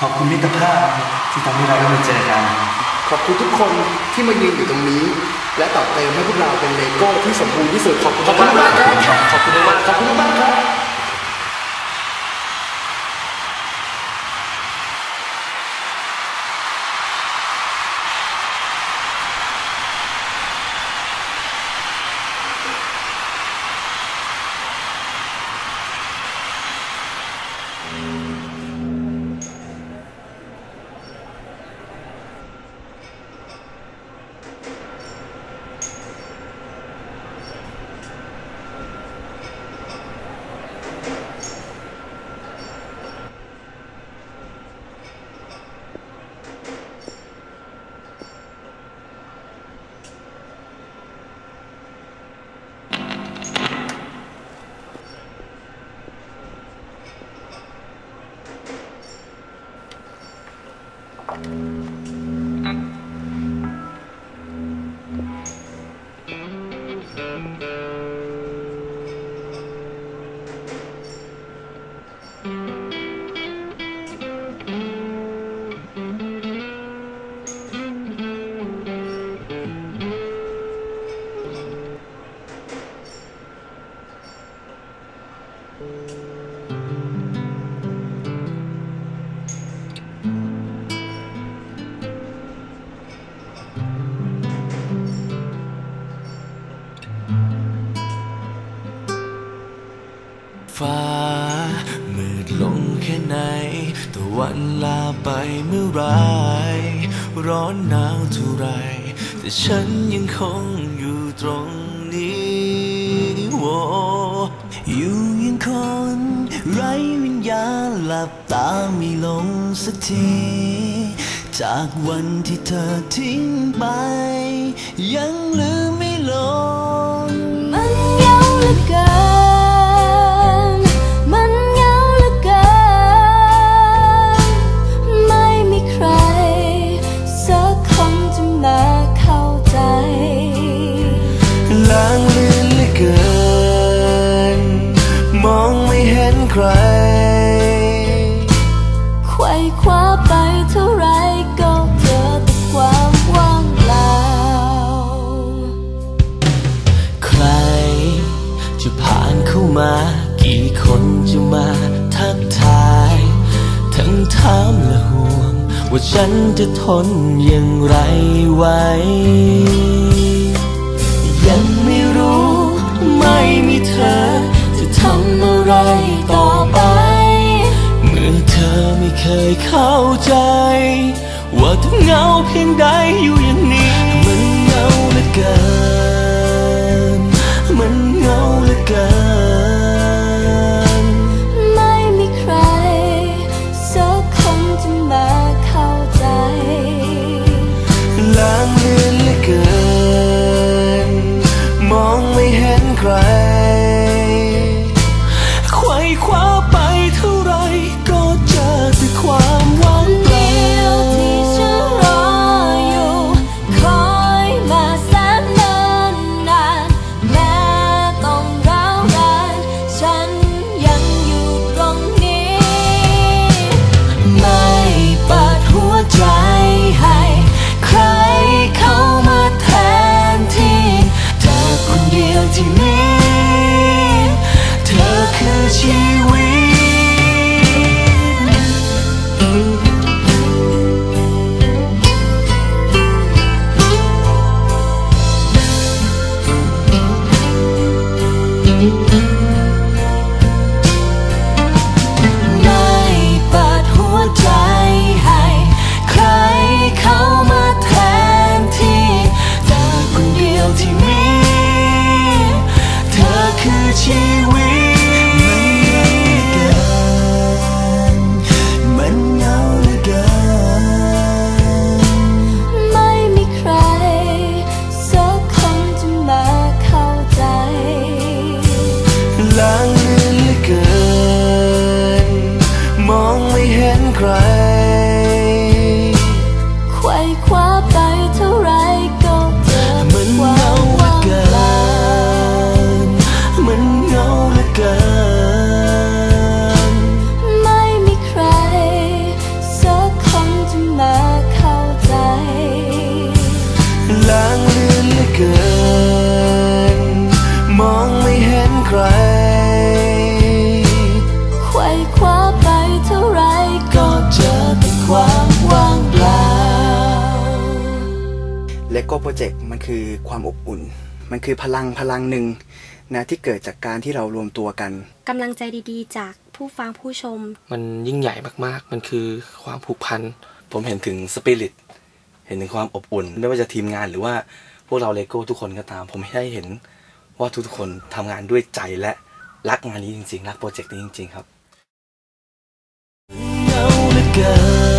ขอบคุณมิตรภาพที่ทำให้เราได้มาเจอกัน ขอบคุณทุกคนที่มายืนอยู่ตรงนี้ และต่อเติมให้พวกเราเป็นเลโก้ที่สมบูรณ์ที่สุดขอบคุณมาก วันลาไปเมื่อไรร้อนหนาวเท่าไร แต่ฉันยังคงอยู่ตรงนี้โวอยู่ยังคนไร้วิญญาณหลับตาไม่ลงสักทีจากวันที่เธอทิ้งไป ยังลืมไม่ลงามและห่วง ว่าฉันจะทนอย่างไรไหวยังไม่รู้ ไม่มีเธอ จะทำอะไรต่อไป เมื่อเธอไม่เคยเข้าใจ ว่าต้งเหงาเพียงใดอยู่อย่างนี้ ใคร Lego Project มันคือความอบอุ่น มันคือพลังพลังหนึ่งนะที่เกิดจากการที่เรารวมตัวกันกำลังใจดีๆ จากผู้ฟังผู้ชม มันยิ่งใหญ่มากๆ มันคือความผูกพัน ผมเห็นถึงสปิริตเห็นถึงความอบอุ่น ไม่ว่าจะทีมงานหรือว่าพวกเราเลโก้ทุกคนก็ตาม ผมได้เห็นว่าทุกๆคนทำงานด้วยใจและรักงานนี้จริงๆ รักโปรเจกต์นี้จริง ๆ ครับเหงาเหลือเกิน